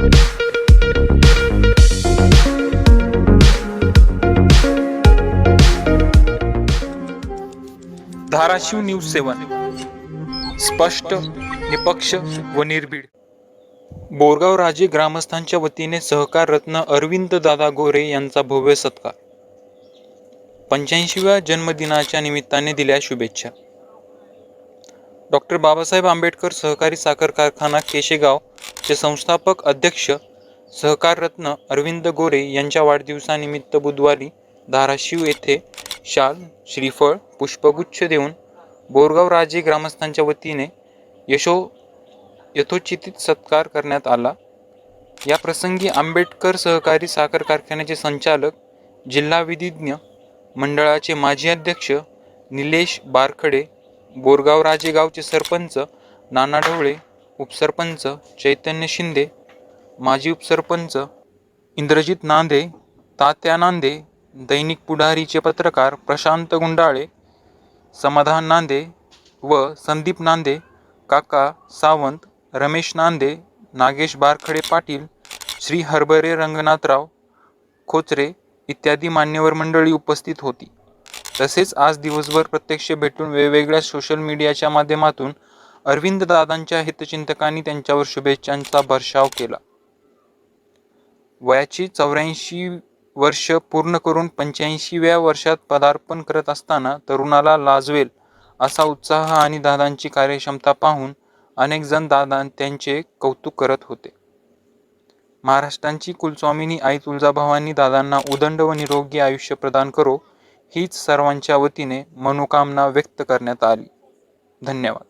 Dharashiv news सेवन. स्पष्ट निपक्ष व निर्भीड. बोरगाव राजे ग्रामस्थांच्या वतीने सहकार रत्न अरविंद दादा गोरे यांचा भव्य सत्कार. पंच्याऐंशीव्या जन्मदिनाच्या निमित्ताने दिल्या शुभेच्छा. डॉक्टर बाबासाहेब आंबेडकर सहकारी साखर कारखाना केशेगाव चे संस्थापक अध्यक्ष सहकार रत्न अरविंद गोरे यांच्या वाढदिवसानिमित्त बुधवारी धाराशिव येथे शाल श्रीफळ पुष्पगुच्छ देऊन बोरगाव राजे ग्रामस्थांच्या वतीने यशो यथोचित सत्कार करण्यात आला. या प्रसंगी आंबेडकर सहकारी साखर कारखान्याचे संचालक जिल्हा विधिज्ञ मंडळाचे माजी अध्यक्ष निलेश बारखडे बोरगाव राजे गावचे सरपंच नाना ढवळे उपसरपंच चैतन्य शिंदे माजी उपसरपंच इंद्रजित नांदे तात्या नांदे दैनिक पुढारीचे पत्रकार प्रशांत गुंडाळे समाधान नांदे व संदीप नांदे काका सावंत रमेश नांदे नागेश बारखडे पाटील श्री हरभरे रंगनाथराव खोचरे इत्यादी मान्यवर मंडळी उपस्थित होती. तसेच आज दिवसभर प्रत्यक्ष भेटून वेगवेगळ्या सोशल मीडियाच्या माध्यमातून अरविंद दादांच्या हितचिंतकांनी त्यांच्यावर शुभेच्छांचा वर्षाव केला. वयाची चौऱ्याऐंशी वर्ष पूर्ण करून पंच्याऐंशीव्या वर्षात पदार्पण करत असताना तरुणाला लाजवेल असा उत्साह आणि दादांची कार्यक्षमता पाहून अनेक जण दादा त्यांचे कौतुक करत होते. महाराष्ट्रांची कुलस्वामिनी आई तुळजाभवानी दादांना उदंड व निरोगी आयुष्य प्रदान करो हीच सर्वांच्या वतीने मनोकामना व्यक्त करण्यात आली. धन्यवाद.